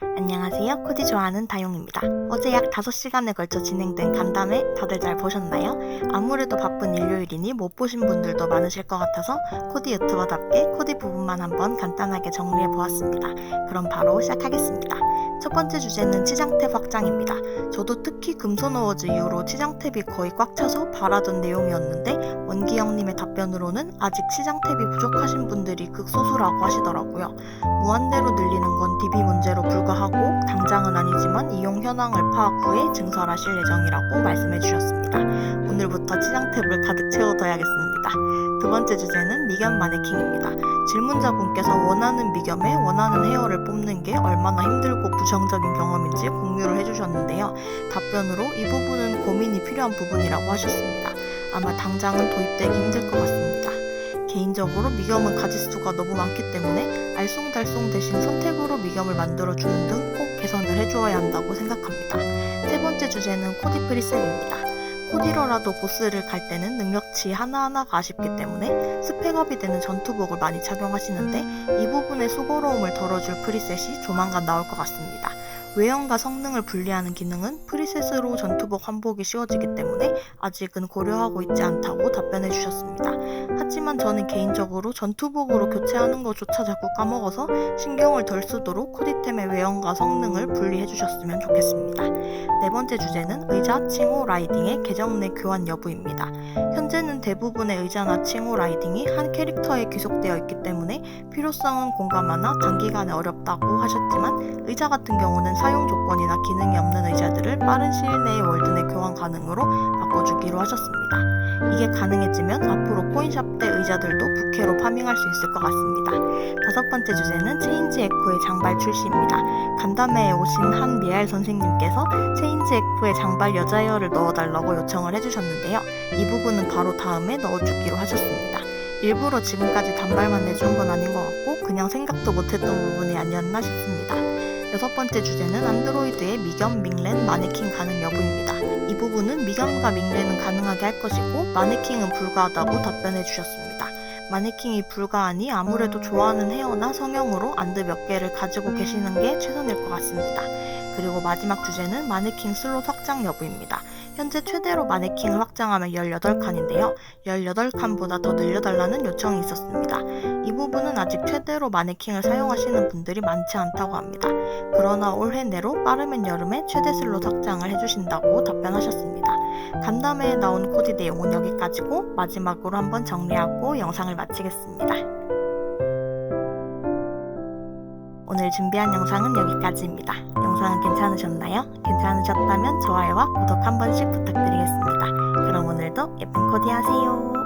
안녕하세요. 코디 좋아하는 다용입니다. 어제 약 5시간에 걸쳐 진행된 간담회 다들 잘 보셨나요? 아무래도 바쁜 일요일이니 못 보신 분들도 많으실 것 같아서 코디 유튜버답게 코디 부분만 한번 간단하게 정리해 보았습니다. 그럼 바로 시작하겠습니다. 첫 번째 주제는 치장탭 확장입니다. 저도 특히 금손 어워즈 이후로 치장탭이 거의 꽉 차서 바라던 내용이었는데 원기영님의 답변으로는 아직 치장탭이 부족하신 분들이 극소수라고 하시더라고요. 무한대로 늘리는 건 현황을 파악 후에 증설하실 예정이라고 말씀해 주셨습니다. 오늘부터 치장 탭을 가득 채워둬야겠습니다. 두 번째 주제는 미겸 마네킹입니다. 질문자분께서 원하는 미겸에 원하는 헤어를 뽑는 게 얼마나 힘들고 부정적인 경험인지 공유를 해주셨는데요. 답변으로 이 부분은 고민이 필요한 부분이라고 하셨습니다. 아마 당장은 도입되기 힘들 것 같습니다. 개인적으로 미겸은 가짓수가 너무 많기 때문에 알쏭달쏭 대신 선택으로 미겸을 만들어주는 등꼭 개선을 해주어야 한다고 생각합니다. 세 번째 주제는 코디 프리셋입니다. 코디러라도 보스를 갈 때는 능력치 하나하나가 아쉽기 때문에 스펙업이 되는 전투복을 많이 착용하시는데 이 부분의 수고로움을 덜어줄 프리셋이 조만간 나올 것 같습니다. 외형과 성능을 분리하는 기능은 프리셋으로 전투복 환복이 쉬워지기 때문에 아직은 고려하고 있지 않다고 답변해 주셨습니다. 하지만 저는 개인적으로 전투복으로 교체하는 것조차 자꾸 까먹어서 신경을 덜 쓰도록 코디템의 외형과 성능을 분리해 주셨으면 좋겠습니다. 네 번째 주제는 의자, 칭호, 라이딩의 계정 내 교환 여부입니다. 현재는 대부분의 의자나 칭호 라이딩이 한 캐릭터에 귀속되어 있기 때문에 필요성은 공감하나 장기간에 어렵다고 하셨지만 의자 같은 경우는 사용 조건이나 기능이 없는 의자들을 빠른 시일 내에 월드 내 교환 가능으로 바꿔주기로 하셨습니다. 이게 가능해지면 앞으로 코인샵 때 의자들도 부캐로 파밍할 수 있을 것 같습니다. 다섯 번째 주제는 체인지 에코의 장발 출시입니다. 간담회에 오신 한 미알 선생님께서 체인지 에코에 장발 여자 헤어를 넣어달라고 요청을 해주셨는데요. 이 부분은 바로 다음에 넣어주기로 하셨습니다. 일부러 지금까지 단발만 내준 건 아닌 것 같고 그냥 생각도 못했던 부분이 아니었나 싶습니다. 여섯 번째 주제는 안드로이드의 미겸, 밍렌, 마네킹 가능 여부입니다. 이 부분은 미겸과 밍렌은 가능하게 할 것이고 마네킹은 불가하다고 답변해 주셨습니다. 마네킹이 불가하니 아무래도 좋아하는 헤어나 성형으로 안드 몇 개를 가지고 계시는 게 최선일 것 같습니다. 그리고 마지막 주제는 마네킹 슬롯 확장 여부입니다. 현재 최대로 마네킹을 확장하면 18칸인데요. 18칸보다 더 늘려달라는 요청이 있었습니다. 이 부분은 아직 최대로 마네킹을 사용하시는 분들이 많지 않다고 합니다. 그러나 올해 내로 빠르면 여름에 최대 슬롯 확장을 해주신다고 답변하셨습니다. 간담회에 나온 코디 내용은 여기까지고 마지막으로 한번 정리하고 영상을 마치겠습니다. 오늘 준비한 영상은 여기까지입니다. 영상은 괜찮으셨나요? 괜찮으셨다면 좋아요와 구독 한 번씩 부탁드리겠습니다. 그럼 오늘도 예쁜 코디 하세요.